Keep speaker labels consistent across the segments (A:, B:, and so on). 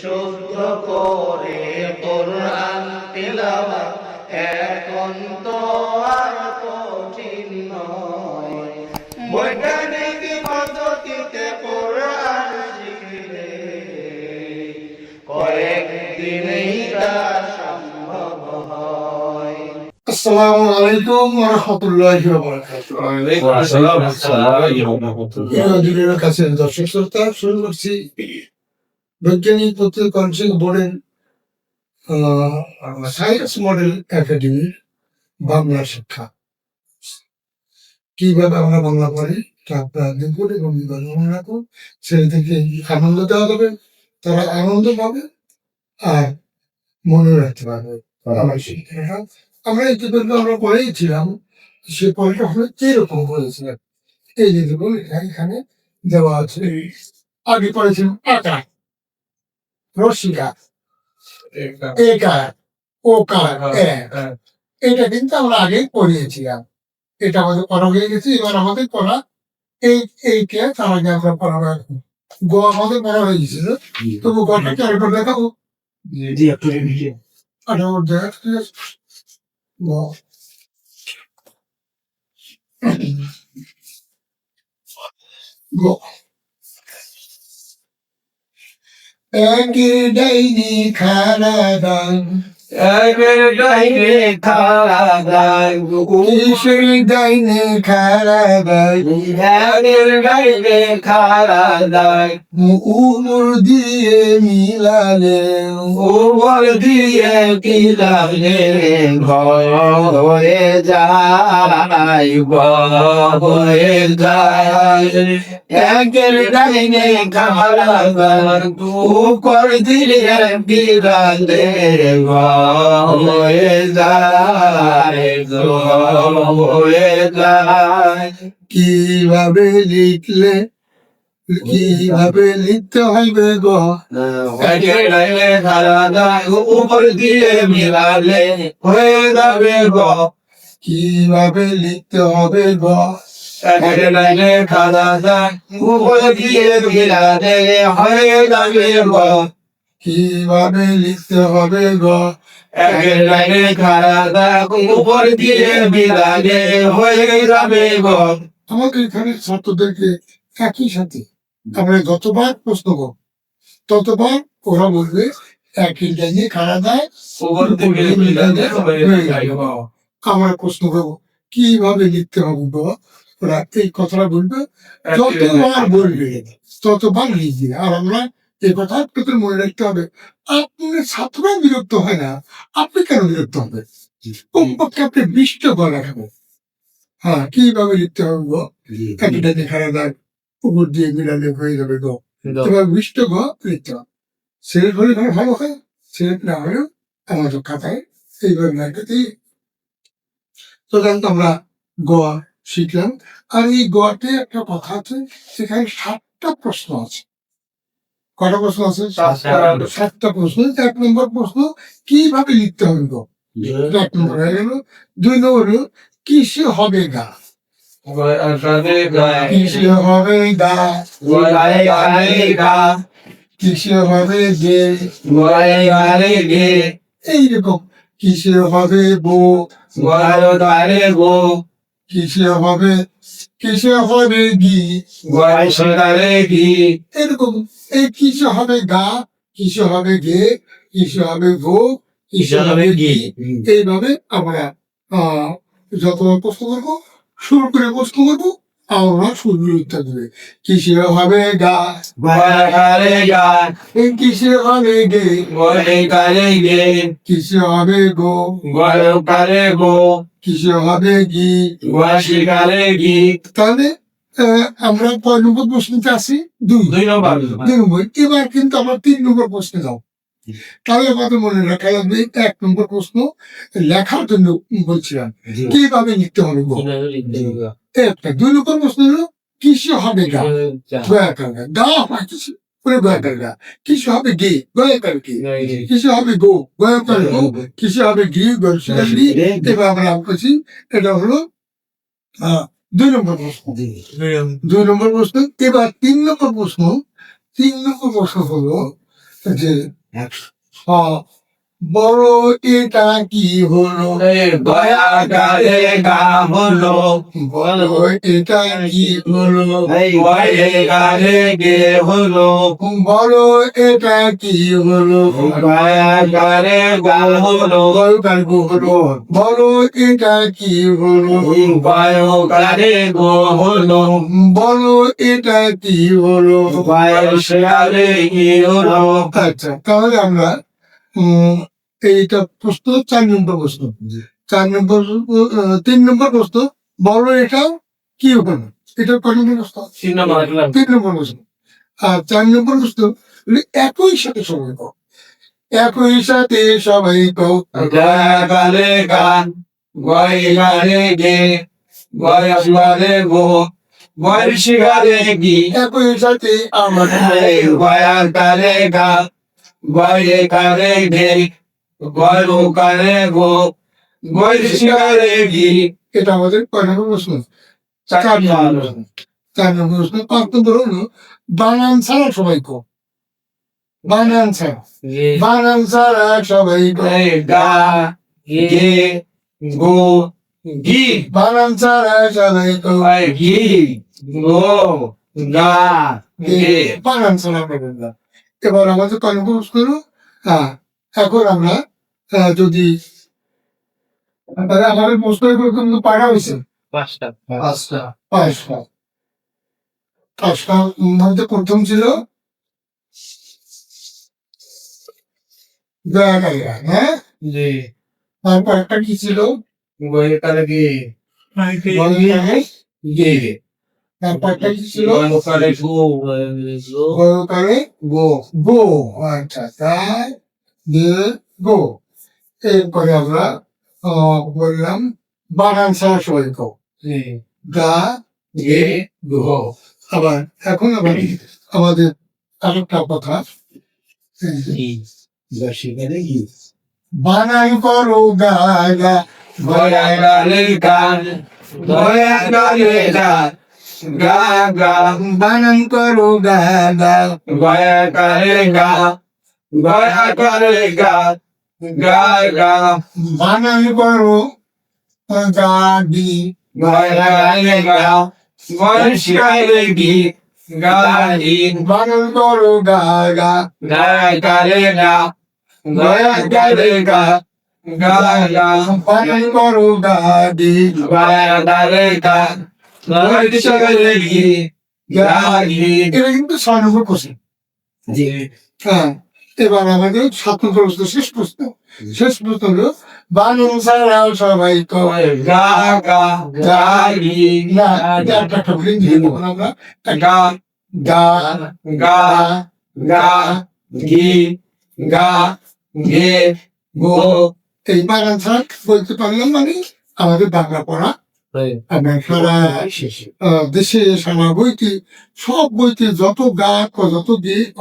A: শুদ্ধ করে কোরআন তেলাওয়াত এখন তো আর কঠিন নয়। বৈজ্ঞানিক পদ্ধতিতে কোরআন শিখলে? কয়েকদিনেই তা সম্ভব হয়।
B: আসসালামু আলাইকুম ওয়া রাহমাতুল্লাহি ওয়া বারাকাতুহু প্রিয় কাছে দর্শক শ্রোতা শুরু করছি বৈজ্ঞানিক তথ্য কনসিং বোর্ডের সায়েন্স মডেল একাডেমির বাংলা শিক্ষা। কীভাবে আমরা বাংলা পড়ি আপনারা দেখুন এবং মনে রাখুন। ছেলে থেকে আনন্দ দেওয়া যাবে তারা আনন্দ পাবে আর মনে রাখতে পারবে আমরা ইতিপূর্বে আমরা পড়েইছিলাম, সে পড়াটা হলো কীরকম করেছিলাম এই যে এখানে- দেওয়া আছে আগে পড়েছিলাম আকার। রসিকা একার ওকার এটা কিন্তু আমরা আগে পড়িয়েছিলাম। এটা আমাদের পড়া হয়ে গেছে এবার আমাদের পড়া এই এইটা তার আগে আমরা পড়া হয়ে। গেছে। গ আমাদের পড়া হয়ে গেছিল তবু গটা কি দেখাবো? দেখা ঠিক আছে? গ একের ডাইনি
A: ডাইনে
B: উমর দিয়ে মিলালে
A: উপর দিয়ে কিলালে হয়ে যায় হয়ে যায় একের ডাইনে খাড়া গায় উপর দিয়ে কিলালে হয়ে যায় হয়ে যায়।
B: কীভাবে লিখলে কীভাবে লিখতে হবে গো?
A: উপর দিয়ে মিলালে হয়ে যাবে গো।
B: কীভাবে লিখতে হবে গো?
A: খাদা যায় উপর দিয়ে মিলালে হয়ে যাবে গো।
B: কীভাবে লিখতে হবে গো?
A: একের লাইনে উপর দিয়ে হয়ে যাবে গো।
B: আমাকে এখানে ছাত্রদেরকে একই সাথে আমরা যতবার প্রশ্ন করব ততবার ওরা বলবে একই
A: উপর হয়ে যাবে গো।
B: আমরা প্রশ্ন করব কীভাবে লিখতে হবে গো? ওরা এই কথাটা বলবে যতবার বলবে ততবার লিখবে। আর আমরা এই কথা আপনাদের মনে রাখতে হবে আপনি ছাত্ররা বিরক্ত হয় না। আপনি কেন বিরক্ত হবে? কমপক্ষে আপনি বিষ্ট গলা খাব হ্যাঁ কীভাবে লিখতে হবে গো? একটা দেখানো দেয় উপর দিয়ে মিলালে হয়ে যাবে গো। এবার বিষ্ট গ লিখতে হবে। সিলেট হলে ভালো ভালো হয় সিলেট না হলেও আমাদের খাতায় এইভাবে লেখা দিই তো জানতো আমরা গোয়া শিখলাম। আর এই গোয়াতে একটা কথা আছে সেখানে সাতটা প্রশ্ন আছে। কটা প্রশ্ন আছে?
A: সাতটা।
B: প্রশ্ন এক নম্বর প্রশ্ন কীভাবে লিখতে হবে গো? এক নম্বর হয়ে গেল। দুই নম্বর কিসে হবে গা? কিসে হবে গা? কিসে হবে গে? এইরকম কিসে হবে বো? কিসে হবে কিসে হবে গি? এরকম এই কিসে হবে গা কিসে হবে গে কিসে হবে গো কিসে হবে গি। এইভাবে আমরা আহ, যত প্রশ্ন করব সুর করে প্রশ্ন করব। আমরা সুরগুলো উত্তর দেবে। কিসে হবে গা এই কিসে হবে গে কিসে হবে গো? কিসে হবে গি তাহলে আহ, আমরা কয় নম্বর প্রশ্নতে আছি? দুই।
A: দুই নম্বর
B: দুই নম্বর। এবার কিন্তু আমরা তিন নম্বর প্রশ্নে যাও তাহলে আমাদের মনে রাখা যাবে এক নম্বর প্রশ্ন লেখার জন্য বলছিলাম। কীভাবে লিখতে হবে গো? একটা দুই নম্বর প্রশ্ন হলো কিসে হবে গা? গয়া করগা গা? হয় কিছু করে গয়া করগা কিসে হবে গে? গয়া করগে কিসে হবে গো? গয়া করে গো। কিসে হবে গি? গয়া গি। এবার আমরা বলছি এটা হলো আহ, দুই নম্বর প্রশ্ন। দুই নম্বর। প্রশ্ন। এবার তিন নম্বর প্রশ্ন। তিন নম্বর প্রশ্ন হলো যে হ্যাঁ, বড় এটা কি হলো?
A: গয়া গারে গা হলো
B: বড় এটা কি হলো?
A: গয়ে গে হলো।
B: বড় এটা কি হলো?
A: গয়া গারে গা হলো
B: হলো বড় এটা কি হলো?
A: গয় গারে গো হলো।
B: বড় এটা কি হলো?
A: গয় গারে গে হলো।
B: আচ্ছা তাহলে আমরা এইটা প্রশ্ন চার নম্বর প্রশ্ন। চার নম্বর তিন নম্বর প্রশ্ন বলো এটা কি হলো এটা কত নম্বর প্রশ্ন? তিন নম্বর প্রশ্ন। আর চার নম্বর প্রশ্ন একই সাথে সবাই কও। একই সাথে সবাই কও।
A: গয়া গারে গা গয় গে গয় গারে গো গয় শিগারে গি।
B: একই সাথে আমার
A: গয়া গারে গা গয় গারে গে গয় গারে গো গয় শিগারে
B: এটা আমাদের কয় নম্বর প্রশ্ন? চার নম্বর প্রশ্ন। পাঁচ নম্বর হলো বানান ছাড়া সবাই কও বানান ছাড়া। বানান ছাড়া সবাই
A: গা গে গো গি
B: বানান ছাড়া সবাই কও
A: গয় গো গা গে।
B: বানান ছাড়া না এবার আমাদের নম্বর প্রশ্ন হ্যাঁ এখন আমরা যদি তাহলে আমাদের প্রশ্ন কিন্তু পাড়া হয়েছে।
A: পাঁচটা।
B: পাঁচটা পাঁচটা। পাঁচটা মধ্যে প্রথম ছিল হ্যাঁ?
A: জি।
B: তারপর একটা কি ছিল?
A: কালে গে
B: কি ছিল এরপরে আমরা বললাম বানান ছাড়া সবাই গো গা
A: গে
B: আবার এখন আবার আমাদের আরেকটা কথা বানান করো গা গা
A: গয়া গালে গান গয়া গালে গান গা গা
B: বানান করো গা গা
A: গয়া গালে গা গয়া গালে গা গা গা
B: বানান করো গা দি
A: গয়া গালে গা গয়া শিগালে গি গা ই
B: বানান করো গা গা
A: গয়া গালে গা গয়া গালে গা গা
B: এটা কিন্তু ছয় নম্বর কোশ্চেন
A: জি।
B: হ্যাঁ এবার আমাদের সাত নম্বর প্রশ্ন শেষ প্রশ্ন। শেষ প্রশ্ন হলো সবাই তো
A: গা গা গা
B: না। এটা একটা বলে আমরা
A: গা
B: গা
A: গা গা গি গা
B: এই বানান ছাড়া বলতে পারলাম মানে আমাদের বাংলা পড়া আমরা সারা দেশে সারা বইতে সব বইতে যত গা ক যত ক,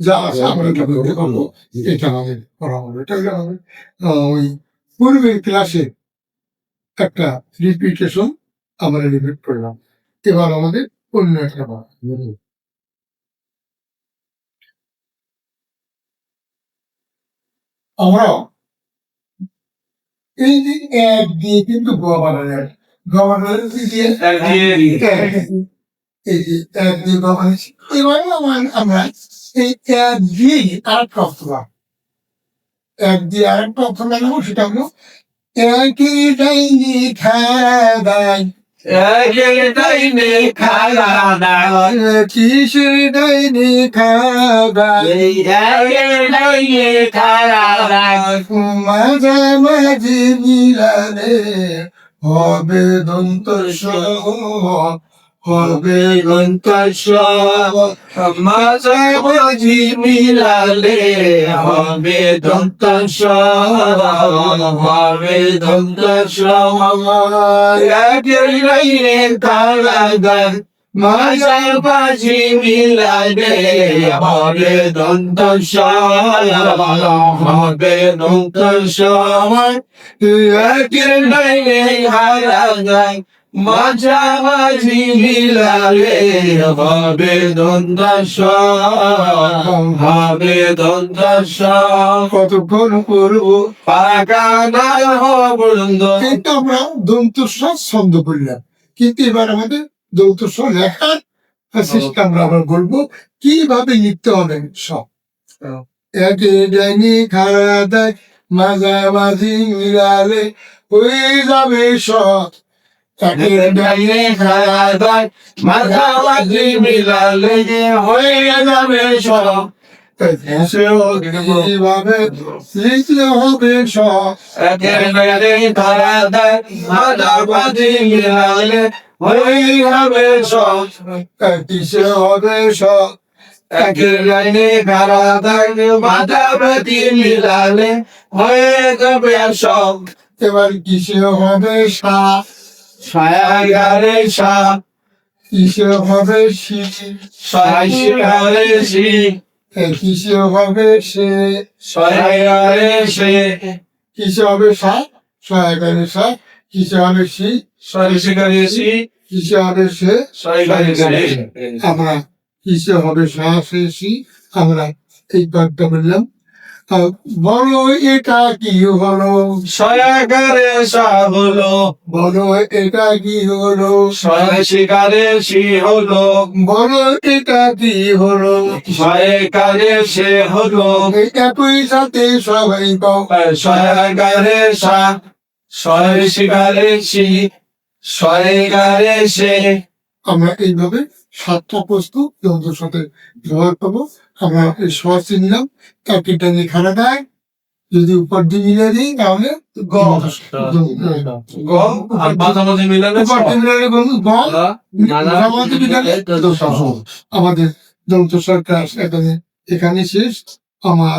B: যা আছে আমরা এটা পারব এটা আমাদের পড়া হবে এটা আমাদের ওই পূর্বের ক্লাসে একটা রিপিটেশন আমরা রিপিট করলাম। এবার আমাদের অন্য একটা আমরা এই যে এক দিয়ে কিন্তু গোয়া বানানো বানানো দিয়ে এই যে এক দিয়ে বানাচ্ছি এবারে আমার এই এক দিয়ে আরেকটা অর্থ পাবো। এক দিয়ে আরেকটা অর্থ লাগাবো সেটা হলো মাঝামাঝি মিলালে হবে দন্ত সহ হবে
A: গন্তস্ব মাঝামাঝি মিলালে হবে দন্তস্ব হবে দন্তস্ব একে তাইনে গান মাঝামাঝি মিলালে হবে দন্তস্ব হবে তাইনে খালা গান মাঝামাঝি মিলালে হবে দন্তাস হবে দন্তাস
B: কতক্ষণ করব
A: পাকা না পর্যন্ত
B: কিন্তু আমরা দন্ত ছন্দ করলাম কিন্তু এবার আমাদের দন্ত লেখার সিস্টেম আমরা বলব কীভাবে লিখতে হবে সব? একে ডাইনি খাড়া দেয় মাঝামাঝি মিলালে হয়ে যাবে সব একে
A: ডাইনে খায়া দায় মাঝামাঝি মিলালে হয়ে যাবে সব
B: কীভাবে লিখলে হবে সব
A: একেবারে খায়া দায় মাঝামাঝি মিলালে হয়ে যাবে সব,
B: কিসে হবে সব?
A: একের লাইনে খারা দায় মাঝামাঝি মিলালে হয়ে যাবে সব।
B: এবার কিসে হবে সা?
A: ছায়াগারে সা।
B: কিসে হবে শি
A: ছায়াগারে সি।
B: কিসে হবে সে?
A: ছায়াগারে সে।
B: কিসে হবে সা? সহায়কারী সা। কিসে হবে সি?
A: ছায়াগারে সি।
B: কিসে হবে সে
A: ছায়াগারে সে
B: আমরা কিসে হবে সা সে সি আমরা এই বাক্যটা বললাম। বলো এটা কি হলো?
A: ছায়াগারে সা হলো।
B: বলো এটা কি হলো?
A: ছায়াগারে সি হলো।
B: বলো এটা কি হলো?
A: ছায়াগারে সে হলো।
B: একই সাথে সবাই
A: ছায়াগারে সা ছায়াগারে সি সে
B: আমরা এইভাবে সাতটা বস্তু যন্ত্রের সাথে ব্যবহার করব। আমরা এই সহজ নিলাম কাকিটা নিয়ে খানা দেয়। যদি উপর দিয়ে মিলে দিই তাহলে
A: গম। গম। আর মাঝামাঝি মিলালে
B: উপর দিয়ে মিলালে গম গম, মাঝামাঝি মিলালে আমাদের যন্ত্র সরকার এখানে এখানে শেষ। আমার